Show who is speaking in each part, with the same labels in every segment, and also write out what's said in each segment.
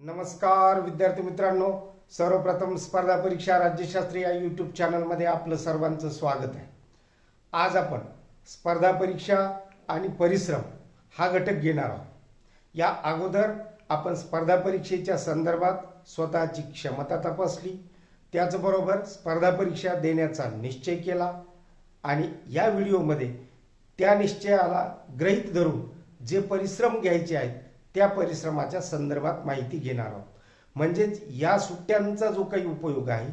Speaker 1: नमस्कार विद्यार्थी मित्रांनो. सर्वप्रथम स्पर्धा परीक्षा राज्यशास्त्री या यूट्यूब चॅनलमध्ये आपलं सर्वांचं स्वागत आहे. आज आपण स्पर्धा परीक्षा आणि परिश्रम हा घटक घेणार आहोत. या अगोदर आपण स्पर्धा परीक्षेच्या संदर्भात स्वतःची क्षमता तपासली. त्याचबरोबर स्पर्धा परीक्षा देण्याचा निश्चय केला आणि या व्हिडिओमध्ये त्या निश्चयाला ग्रहित धरून जे परिश्रम घ्यायचे आहेत त्या परिश्रमाच्या संदर्भात माहिती घेणार आहोत. म्हणजेच या सुट्ट्यांचा जो काही उपयोग आहे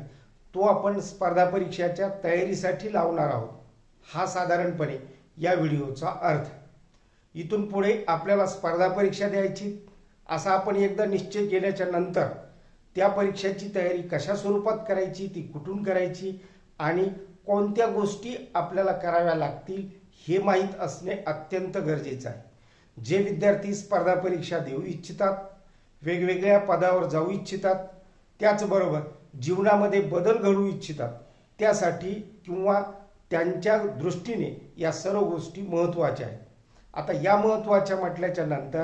Speaker 1: तो आपण स्पर्धा परीक्षाच्या तयारीसाठी लावणार आहोत. हा साधारणपणे या व्हिडिओचा अर्थ. इथून पुढे आपल्याला स्पर्धा परीक्षा द्यायची असा आपण एकदा निश्चय केल्याच्यानंतर त्या परीक्षेची तयारी कशा स्वरूपात करायची ती कुठून करायची आणि कोणत्या गोष्टी आपल्याला कराव्या लागतील हे माहीत असणे अत्यंत गरजेचं आहे. जे विद्यार्थी स्पर्धा परीक्षा देऊ इच्छितात वेगवेगळ्या पदावर जाऊ इच्छितात त्याचबरोबर जीवनामध्ये बदल घडवू इच्छितात त्यासाठी किंवा त्यांच्या दृष्टीने या सर्व गोष्टी महत्त्वाच्या आहेत. आता या महत्त्वाच्या म्हटल्याच्या नंतर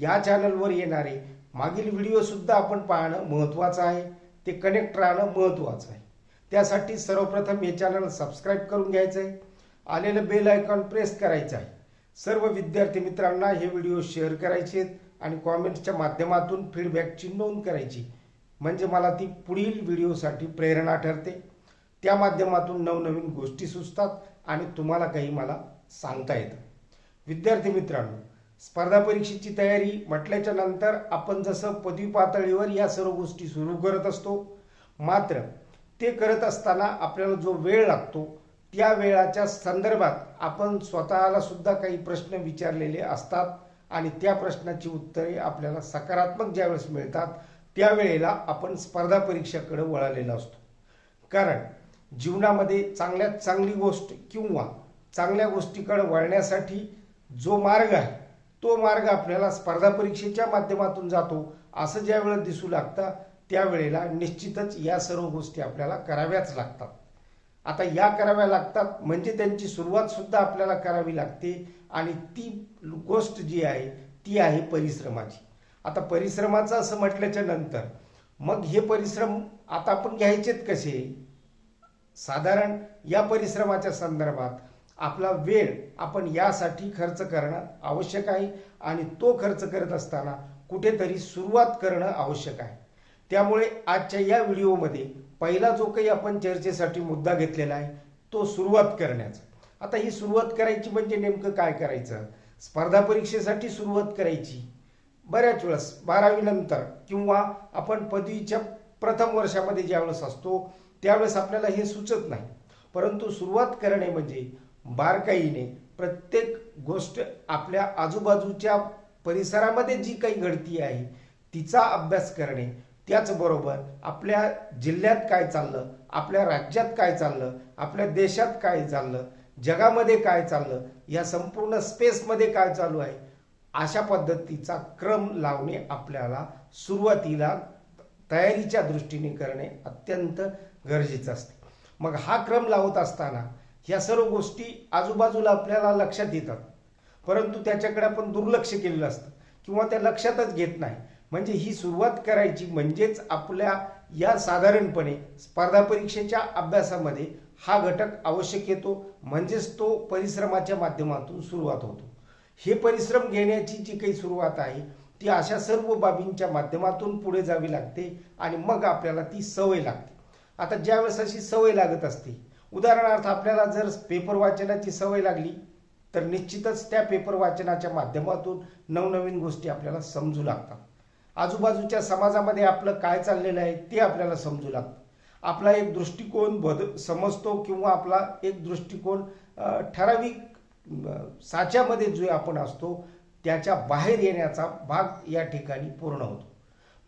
Speaker 1: या चॅनलवर येणारे मागील व्हिडिओसुद्धा आपण पाहणं महत्त्वाचं आहे. ते कनेक्ट राहणं महत्त्वाचं आहे. त्यासाठी सर्वप्रथम हे चॅनल सबस्क्राईब करून घ्यायचं आहे आलेलं बेल आयकॉन प्रेस करायचं आहे. सर्व विद्यार्थी मित्रांना हे व्हिडिओ शेअर करायचे आहेत आणि कॉमेंट्सच्या माध्यमातून फीडबॅकची नोंद करायची. म्हणजे मला ती पुढील व्हिडिओसाठी प्रेरणा ठरते. त्या माध्यमातून नवनवीन गोष्टी सुचतात आणि तुम्हाला काही मला सांगता येतं. विद्यार्थी मित्रांनो स्पर्धा परीक्षेची तयारी म्हटल्याच्या नंतर आपण जसं पदवी पातळीवर या सर्व गोष्टी सुरू करत असतो मात्र ते करत असताना आपल्याला जो वेळ लागतो त्या वेळाच्या संदर्भात आपण स्वतःला सुद्धा काही प्रश्न विचारलेले असतात आणि त्या प्रश्नाची उत्तरे आपल्याला सकारात्मक ज्यावेळेस मिळतात त्यावेळेला आपण स्पर्धा परीक्षेकडे वळालेला असतो. कारण जीवनामध्ये चांगल्यात चांगली गोष्ट किंवा चांगल्या गोष्टीकडे वळण्यासाठी जो मार्ग आहे तो मार्ग आपल्याला स्पर्धा परीक्षेच्या माध्यमातून जातो असं ज्यावेळेला दिसू लागतं त्यावेळेला निश्चितच या सर्व गोष्टी आपल्याला कराव्याच लागतात. आता या कराव्या लागतात म्हणजे त्यांची सुरुवात सुद्धा आपल्याला करावी लागते. आणि ती गोष्ट जी आहे ती आहे परिश्रमाची. आता परिश्रमाचं असं म्हटल्याच्या नंतर मग हे परिश्रम आता आपण घ्यायचेत कसे? साधारण या परिश्रमाच्या संदर्भात आपला वेळ आपण यासाठी खर्च करणं आवश्यक आहे. आणि तो खर्च करत असताना कुठेतरी सुरुवात करणं आवश्यक आहे. त्यामुळे आजच्या या व्हिडिओमध्ये पहिला जो काही आपण चर्चेसाठी मुद्दा घेतलेला आहे तो सुरुवात करण्याचा. आता ही सुरुवात करायची म्हणजे नेमकं काय करायचं? स्पर्धा परीक्षेसाठी सुरुवात करायची. बऱ्याच वेळेस बारावी नंतर किंवा आपण पदवीच्या प्रथम वर्षामध्ये ज्यावेळेस असतो त्यावेळेस आपल्याला हे सुचत नाही. परंतु सुरुवात करणे म्हणजे बारकाईने प्रत्येक गोष्ट आपल्या आजूबाजूच्या परिसरामध्ये जी काही घडती आहे तिचा अभ्यास करणे त्याचबरोबर आपल्या जिल्ह्यात काय चाललं आपल्या राज्यात काय चाललं आपल्या देशात काय चाललं जगामध्ये काय चाललं या संपूर्ण स्पेसमध्ये काय चालू आहे अशा पद्धतीचा क्रम लावणे आपल्याला सुरुवातीला तयारीच्या दृष्टीने करणे अत्यंत गरजेचं असते. मग हा क्रम लावत असताना ह्या सर्व गोष्टी आजूबाजूला आपल्याला लक्षात येतात. परंतु त्याच्याकडे आपण दुर्लक्ष केलेलं असतं किंवा त्या लक्षातच घेत नाही. म्हणजे ही सुरुवात करायची म्हणजेच आपल्या या साधारणपणे स्पर्धा परीक्षेच्या अभ्यासामध्ये हा घटक आवश्यक येतो. म्हणजेच तो परिश्रमाच्या माध्यमातून सुरुवात होतो. हे परिश्रम घेण्याची जी काही सुरुवात आहे ती अशा सर्व बाबींच्या माध्यमातून पुढे जावी लागते आणि मग आपल्याला ती सवय लागते. आता ज्यावेळेस अशी सवय लागत असते उदाहरणार्थ आपल्याला जर पेपर वाचनाची सवय लागली तर निश्चितच त्या पेपर वाचनाच्या माध्यमातून नवनवीन गोष्टी आपल्याला समजू लागतात. आजूबाजूच्या समाजामध्ये आपलं काय चाललेलं आहे ते आपल्याला समजू लागतं. आपला एक दृष्टिकोन बद समजतो किंवा आपला एक दृष्टिकोन ठराविक साच्यामध्ये जो आपण असतो त्याच्या बाहेर येण्याचा भाग या ठिकाणी पूर्ण होतो.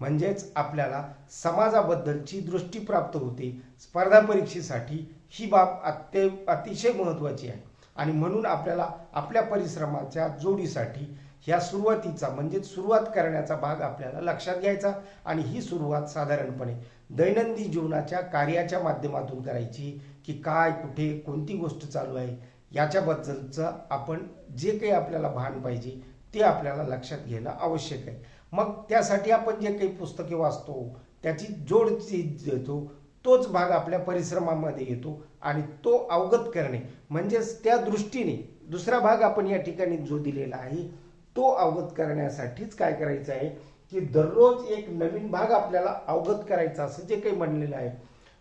Speaker 1: म्हणजेच आपल्याला समाजाबद्दलची दृष्टी प्राप्त होते. स्पर्धा परीक्षेसाठी ही बाब अत्य अतिशय महत्त्वाची आहे. आणि म्हणून आपल्याला आपल्या परिश्रमाच्या जोडीसाठी ह्या सुरुवातीचा म्हणजे सुरुवात करण्याचा भाग आपल्याला लक्षात घ्यायचा आणि ही सुरुवात साधारणपणे दैनंदिन जीवनाच्या कार्याच्या माध्यमातून करायची की काय कुठे कोणती गोष्ट चालू आहे याच्याबद्दलचं आपण जे काही आपल्याला भान पाहिजे ते आपल्याला लक्षात घेणं आवश्यक आहे. मग त्यासाठी आपण जे काही पुस्तके वाचतो त्याची जोड चीज देतो तोच भाग आपल्या परिश्रमामध्ये येतो आणि तो अवगत करणे म्हणजेच त्या दृष्टीने दुसरा भाग आपण या ठिकाणी जो दिलेला आहे तो अवगत करण्यासाठीच काय करायचं आहे की दररोज एक नवीन भाग आपल्याला अवगत करायचा असं जे काही म्हणलेलं आहे.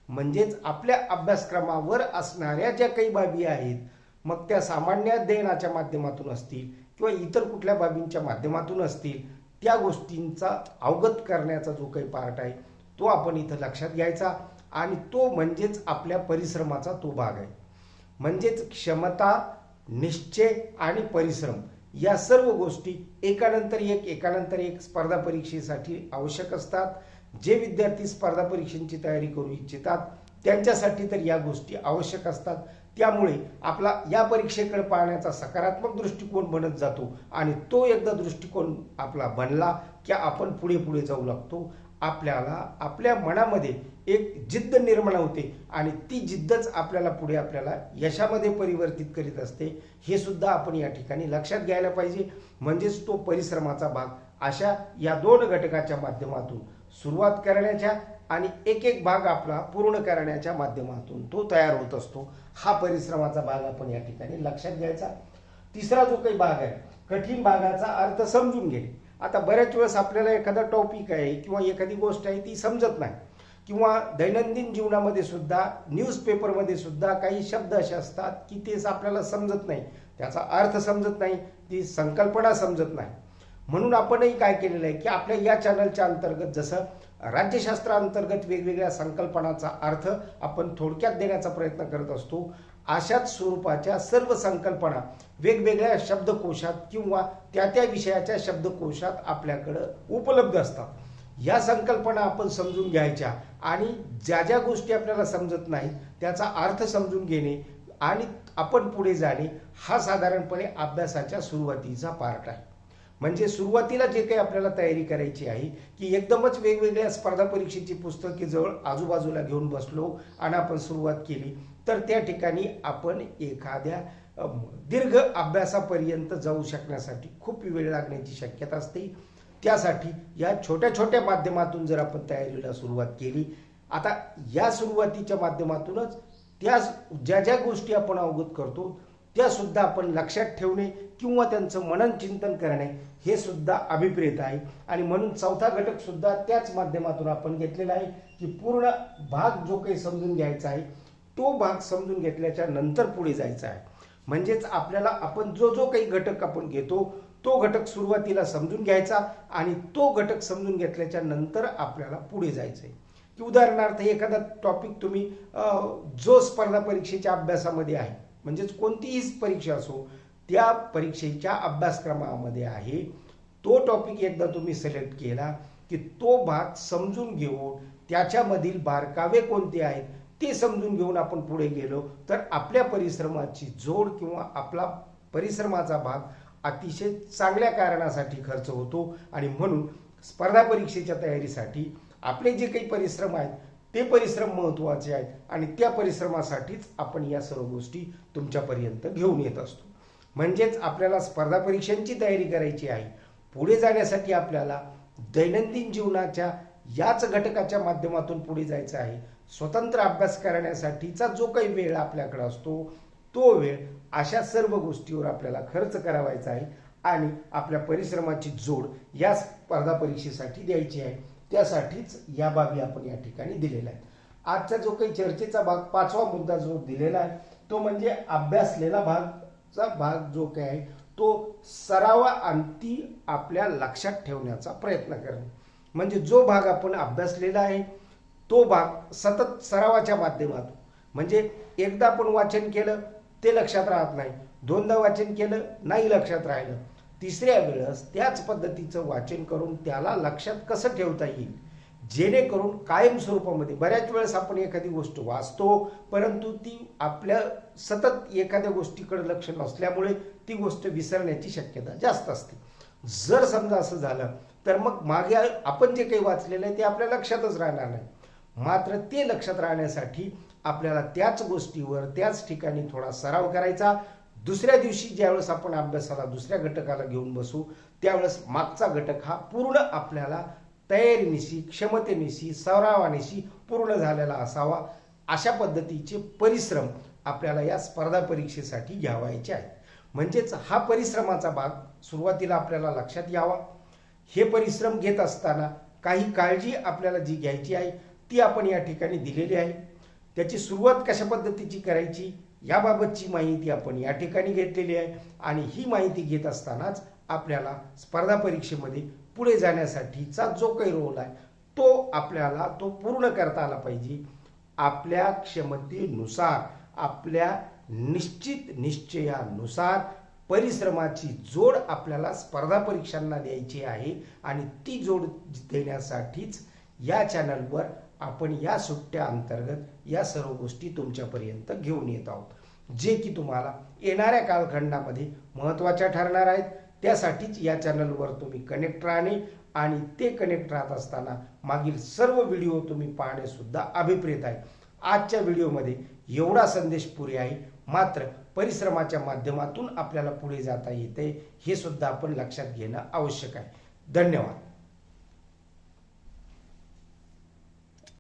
Speaker 1: म्हणजेच आपल्या अभ्यासक्रमावर असणाऱ्या ज्या काही बाबी आहेत मग त्या सामान्य अध्ययनाच्या माध्यमातून असतील किंवा इतर कुठल्या बाबींच्या माध्यमातून असतील त्या गोष्टींचा अवगत करण्याचा जो काही पार्ट आहे तो आपण इथं लक्षात घ्यायचा आणि तो म्हणजेच आपल्या परिश्रमाचा तो भाग आहे. म्हणजेच क्षमता निश्चय आणि परिश्रम. या सर्व गोष्टी एकानंतर एक एकानंतर एक स्पर्धा परीक्षेसाठी आवश्यक असतात. जे विद्यार्थी स्पर्धा परीक्षेची तयारी करू इच्छितात त्यांच्यासाठी तर या गोष्टी आवश्यक असतात. त्यामुळे आपला या परीक्षेकडे पाहण्याचा सकारात्मक दृष्टिकोन बनत जातो आणि तो एकदा दृष्टिकोन आपला बनला की आपण पुढे पुढे जाऊ लागतो. आपल्याला आपल्या मनामध्ये एक जिद्द निर्माण होते आणि ती जिद्दच आपल्याला पुढे आपल्याला यशामध्ये परिवर्तित करीत असते. हे सुद्धा आपण या ठिकाणी लक्षात घ्यायला पाहिजे. म्हणजेच तो परिश्रमाचा भाग. अशा या दोन घटकाच्या माध्यमातून सुरुवात करण्याच्या आणि एक एक भाग आपला पूर्ण करण्याच्या माध्यमातून तो तयार होत असतो. हा परिश्रमाचा भाग आपण या ठिकाणी लक्षात घ्यायचा. तिसरा जो काही भाग आहे कठीण भागाचा अर्थ समजून घेणे. आता बऱ्याच वेळेस आपल्याला एखादा टॉपिक आहे किंवा एखादी गोष्ट आहे ती समजत नाही. किंवा दैनंदिन जीवनामध्ये सुद्धा न्यूजपेपरमध्ये सुद्धा काही शब्द असे असतात की तेच आपल्याला समजत नाही. त्याचा अर्थ समजत नाही ती संकल्पना समजत नाही. म्हणून आपणही काय केलेलं आहे की आपल्या या चॅनलच्या अंतर्गत जसं राज्यशास्त्राअंतर्गत वेगवेगळ्या संकल्पनाचा अर्थ आपण थोडक्यात देण्याचा प्रयत्न करत असतो अशाच स्वरूपाच्या सर्व संकल्पना वेगवेगळ्या शब्दकोशात किंवा त्या त्या विषयाच्या शब्दकोशात आपल्याकडं उपलब्ध असतात. या संकल्पना आपण समजून घ्यायच्या आणि ज्या ज्या गोष्टी आपल्याला समजत नाहीत त्याचा अर्थ समजून घेणे आणि आपण पुढे जाणे हा साधारणपणे अभ्यासाच्या सुरुवातीचा पार्ट आहे. म्हणजे सुरुवातीला जे काही आपल्याला तयारी करायची आहे की एकदमच वेगवेगळ्या स्पर्धा परीक्षेची पुस्तके जवळ आजूबाजूला घेऊन बसलो आणि आपण सुरुवात केली तर त्या ठिकाणी आपण एखाद्या दीर्घ अभ्यासापर्यंत जाऊ शकण्यासाठी खूप वेळ लागण्याची शक्यता असते. त्यासाठी या छोट्या छोट्या माध्यमातून जर आपण तयारीला सुरुवात केली आता या सुरुवातीच्या माध्यमातूनच त्या ज्या ज्या गोष्टी आपण अवगत करतो त्यासुद्धा आपण लक्षात ठेवणे किंवा त्यांचं मनन चिंतन करणे हे सुद्धा अभिप्रेत आहे. आणि म्हणून चौथा घटक सुद्धा त्याच माध्यमातून आपण घेतलेला आहे की पूर्ण भाग जो काही समजून घ्यायचा आहे तो भाग समजून घेतल्याच्या नंतर पुढे जायचा आहे. म्हणजेच आपल्याला आपण जो जो काही घटक आपण घेतो तो घटक सुरुवातीला समजून घ्यायचा आणि तो घटक समजून घेतल्याच्या नंतर आपल्याला पुढे जायचं आहे की उदाहरणार्थ एखादा टॉपिक तुम्ही जो स्पर्धा परीक्षेच्या अभ्यासामध्ये आहे म्हणजेच कोणतीही परीक्षा असो त्या परीक्षेच्या अभ्यासक्रमामध्ये आहे तो टॉपिक एकदा तुम्ही सिलेक्ट केला की तो भाग समजून घेऊन त्याच्यामधील बारकावे कोणते आहेत ते समजून घेऊन आपण पुढे गेलो तर आपल्या परिश्रमाची जोड किंवा आपला परिश्रमाचा भाग अतिशय चांगल्या कारणासाठी खर्च होतो. आणि म्हणून स्पर्धा परीक्षेच्या तयारीसाठी आपले जे काही परिश्रम आहेत ते परिश्रम महत्त्वाचे आहेत. आणि त्या परिश्रमासाठीच आपण या सर्व गोष्टी तुमच्यापर्यंत घेऊन येत असतो. म्हणजेच आपल्याला स्पर्धा परीक्षांची तयारी करायची आहे. पुढे जाण्यासाठी आपल्याला दैनंदिन जीवनाच्या याच घटकाच्या माध्यमातून पुढे जायचं आहे. स्वतंत्र अभ्यास करण्यासाठीचा जो काही वेळ आपल्याकडे असतो तो वेळ अशा सर्व गोष्टीवर आपल्याला खर्च करावायचा आहे आणि आपल्या परिश्रमाची जोड या स्पर्धा परीक्षेसाठी द्यायची आहे. त्यासाठीच या बाबी आपण या ठिकाणी दिलेल्या आहेत. आजचा जो काही चर्चेचा भाग पाचवा मुद्दा जो दिलेला आहे तो म्हणजे अभ्यासलेला भागचा भाग जो काही आहे तो सरावा अंती आपल्या लक्षात ठेवण्याचा प्रयत्न करणे. म्हणजे जो भाग आपण अभ्यासलेला आहे तो भाग सतत सरावाच्या माध्यमातून. म्हणजे एकदा आपण वाचन केलं ते लक्षात राहत नाही. दोनदा वाचन केलं नाही लक्षात राहिलं. तिसऱ्या वेळेस त्याच पद्धतीचं वाचन करून त्याला लक्षात कसं ठेवता येईल? जेणेकरून कायम स्वरूपामध्ये बऱ्याच वेळेस आपण एखादी गोष्ट वाचतो परंतु ती आपल्या सतत एखाद्या गोष्टीकडे लक्ष नसल्यामुळे ती गोष्ट विसरण्याची शक्यता जास्त असते. जर समजा असं झालं तर मग मागे आपण जे काही वाचलेलं आहे ते आपल्या लक्षातच राहणार नाही. मात्र ते लक्षात राहण्यासाठी आपल्याला त्याच गोष्टीवर त्याच ठिकाणी थोडा सराव करायचा. दुसऱ्या दिवशी ज्यावेळेस आपण अभ्यासाला दुसऱ्या घटकाला घेऊन बसू त्यावेळेस मागचा घटक हा पूर्ण आपल्याला तयारीनिशी क्षमतेनिशी सरावानिशी पूर्ण झालेला असावा. अशा पद्धतीचे परिश्रम आपल्याला या स्पर्धा परीक्षेसाठी घ्यावायचे आहेत. म्हणजेच हा परिश्रमाचा भाग सुरुवातीला आपल्याला लक्षात यावा. हे परिश्रम घेत असताना काही काळजी आपल्याला जी घ्यायची आहे ती आपण या ठिकाणी दिलेली आहे. त्याची सुरुवात कशा पद्धतीची करायची याबाबतची माहिती आपण या ठिकाणी घेतलेली आहे आणि ही माहिती घेत असतानाच आपल्याला स्पर्धा परीक्षेमध्ये पुढे जाण्यासाठीचा जो काही रोल आहे तो आपल्याला तो पूर्ण करता आला पाहिजे. आपल्या क्षमतेनुसार आपल्या निश्चित निश्चयानुसार परिश्रमाची जोड आपल्याला स्पर्धा परीक्षांना द्यायची आहे आणि ती जोड देण्यासाठीच या चॅनलवर आपण या सुट्ट्या अंतर्गत या सर्व गोष्टी तुमच्यापर्यंत घेऊन येत आहोत. जे की तुम्हाला येणाऱ्या कालखंडामध्ये महत्त्वाच्या ठरणार आहेत. त्यासाठीच या चॅनलवर तुम्ही कनेक्ट राहणे आणि ते कनेक्ट राहत असताना मागील सर्व व्हिडिओ तुम्ही पाहणे सुद्धा अभिप्रेत आहे. आजच्या व्हिडिओमध्ये एवढा संदेश पुरे आहे. मात्र परिश्रमाच्या माध्यमातून आपल्याला पुढे जाता येते हे सुद्धा आपण लक्षात घेणं आवश्यक आहे. धन्यवाद.